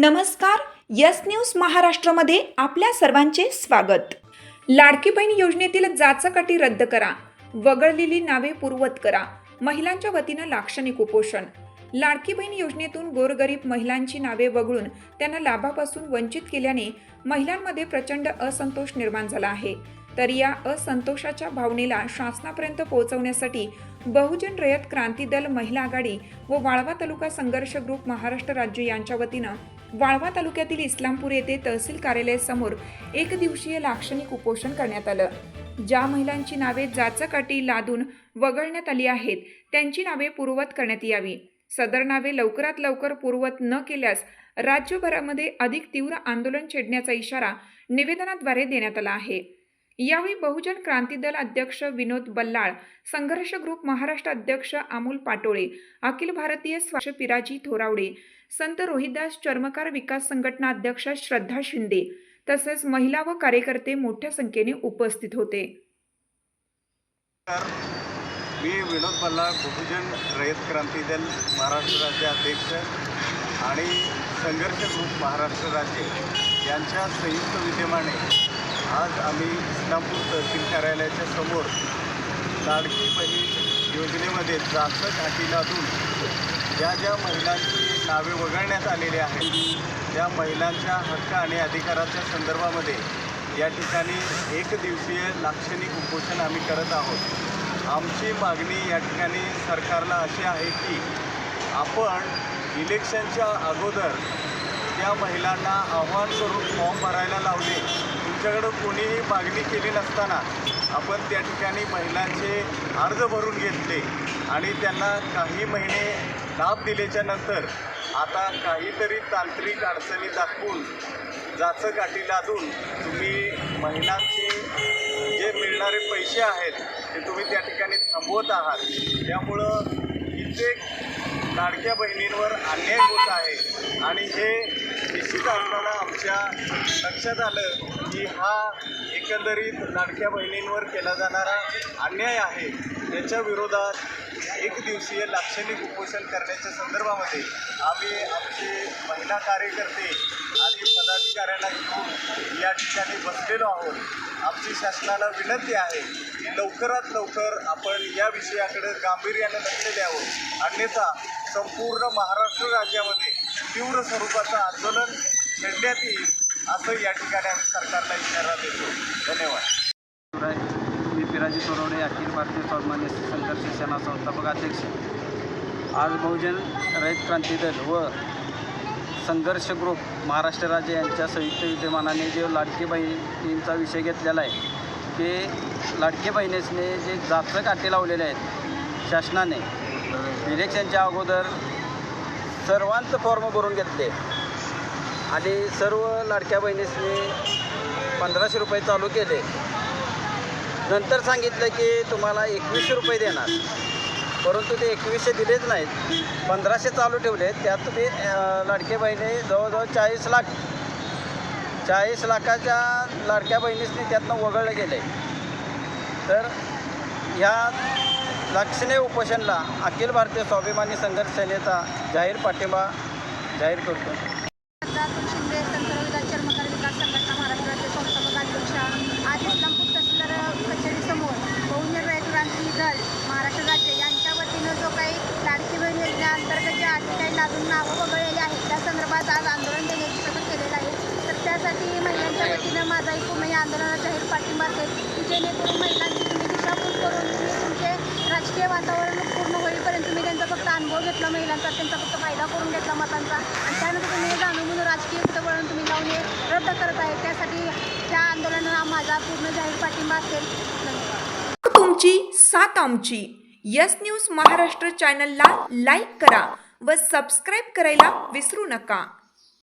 नमस्कार yes news महाराष्ट्रामध्ये आपल्या सर्वांचे स्वागत. लाडकी बहीण योजनेतील जाचकाटी रद्द करा. वगळलेली नावे पूर्वत करा. महिलांच्या वतीनं लाक्षणिक उपोषण. लाडकी बहीण योजनेतून गोरगरीब महिलांची नावे वगळून त्यांना लाभापासून वंचित केल्याने महिलांमध्ये प्रचंड असंतोष निर्माण झाला आहे. तर या असंतोषाच्या भावनेला शासनापर्यंत पोहोचवण्यासाठी बहुजन रयत क्रांती दल महिला आघाडी व वाळवा तालुका संघर्ष ग्रुप महाराष्ट्र राज्य यांच्या वतीनं वाळवा तालुक्यातील इस्लामपूर येथे तहसील कार्यालयासमोर एक दिवसीय लाक्षणिक उपोषण करण्यात आलं. ज्या महिलांची नावे जाचकाटी लादून वगळण्यात आली आहेत त्यांची नावे पूर्वत करण्यात यावी. सदर नावे लवकरात लवकर पूर्वत न केल्यास राज्यभरामध्ये अधिक तीव्र आंदोलन छेडण्याचा इशारा निवेदनाद्वारे देण्यात आला आहे. यावेळी बहुजन क्रांती दल अध्यक्ष विनोद बल्लाळ संघर्ष ग्रुप महाराष्ट्र अध्यक्ष अमोल पाटोळे अखिल भारतीय स्वाक्ष पिराजी थोरावडे संत रोहिदास चर्मकार विकास संघटना अध्यक्ष श्रद्धा शिंदे तसेच महिला व कार्यकर्ते मोठ्या संख्येने उपस्थित होते. मी विनोद बल्लाळ बहुजन रयत क्रांती दल महाराष्ट्र राज्य अध्यक्ष आणि संघर्ष ग्रुप महाराष्ट्र राज्य यांच्या संयुक्त विद्यमाने आज आम्ही इस्लामपूर तहसील कार्यालयाच्या समोर लाडकी बहीण योजनेमध्ये जाचक अटी लादून ज्या ज्या महिलांची नावे वगळण्यात आलेली आहेत त्या महिलांच्या हक्क आणि अधिकाराच्या संदर्भामध्ये या ठिकाणी एक दिवसीय लाक्षणिक उपोषण आम्ही करत आहोत. आमची मागणी या ठिकाणी सरकारला अशी आहे की आपण इलेक्शनच्या अगोदर त्या महिलांना आव्हान करून फॉर्म भरायला लावले. आमच्याकडं कोणीही मागणी केली नसताना आपण त्या ठिकाणी महिलांचे अर्ज भरून घेतले आणि त्यांना काही महिने लाभ दिल्याच्या नंतर आता काहीतरी तांत्रिक अडचणी दाखवून जाचं गाठी लादून तुम्ही महिलांचे जे मिळणारे पैसे आहेत ते तुम्ही त्या ठिकाणी थांबवत आहात. त्यामुळं इथे लाडक्या बहिणींवर अन्याय होत आहे. आणि हे निश्चित असताना आमच्या लक्षात आलं की हा एकंदरीत लाडक्या बहिणींवर केला जाणारा अन्याय आहे. त्याच्या विरोधात एक दिवसीय लाक्षणिक उपोषण करण्याच्या संदर्भामध्ये आम्ही आमचे महिला कार्यकर्ते आणि पदाधिकाऱ्यांना घेऊन या ठिकाणी बसलेलो आहोत. आमची शासनाला विनंती आहे की लवकरात लवकर आपण या विषयाकडे गांभीर्यानं लक्ष द्यावं. अन्यथा संपूर्ण महाराष्ट्र राज्यामध्ये तीव्र स्वरूपाचं आंदोलन छेडण्यात येईल असं या ठिकाणी आम्ही सरकारला इशारा देतो. धन्यवाद. मी पिराजी सोरवडे अखिल भारतीय स्वाभिमान्य संघर्ष सेना संस्थापक अध्यक्ष. आज बहुजन रयत क्रांती दल व संघर्ष ग्रुप महाराष्ट्र राज्य यांच्या संयुक्त विद्यमानाने जे लाडकी बहिणींचा विषय घेतलेला आहे ते लाडके बहिणीसने जे जाचक काटे लावलेले आहेत शासनाने इलेक्शनच्या अगोदर सर्वांचं फॉर्म भरून घेतले. आणि सर्व लाडक्या बहिणीसनी पंधराशे रुपये चालू केले. नंतर सांगितलं की तुम्हाला एकवीसशे रुपये देणार. परंतु ते एकवीसशे दिलेच नाहीत. पंधराशे चालू ठेवले त्यात तुम्ही लाडके बहिणी जवळजवळ चाळीस लाख चाळीस लाखाच्या लाडक्या बहिणीसनी त्यातनं वगळलं गेलं आहे तर ह्या लाक्षणीय उपोषणला अखिल भारतीय स्वाभिमानी संघर्ष सेनेचा जाहीर पाठिंबा जाहीर करतो. राहुल शिंदे चर्मकार विकास संघटना महाराष्ट्र राज्य संस्थापक अध्यक्ष आज इस्लामपूर तहसीलदार कचेरीसमोर बहुजन रयत क्रांती दल महाराष्ट्र राज्य यांच्या वतीनं जो काही लाडकी बहीण योजनेअंतर्गत जे अटी काही लागून नावं वगळलेली आहेत त्या संदर्भात आज आंदोलन देण्याची कसं केलेलं आहे. तर त्यासाठी महिलांच्या वतीनं माझा एक या आंदोलनाला जाहीर पाठिंबा असेल की जेणेकरून महिलांची तुम्ही दिशाभूल करून तुम्ही तुमचे राजकीय वातावरण पूर्ण होईपर्यंत तुम्ही त्यांचा फक्त अनुभव घेतला महिलांचा त्यांचा फक्त फायदा करून घेतला मतांचा. आणि त्यानंतर तुम्ही हे जाणून म्हणून राजकीय वळण तुम्ही लावून हे रद्द करत आहे. त्यासाठी त्या आंदोलनाला माझा पूर्ण जाहीर पाठिंबा असेल. तुमची सात आमची. यस न्यूज महाराष्ट्र चॅनलला लाईक करा व सबस्क्राईब करायला विसरू नका.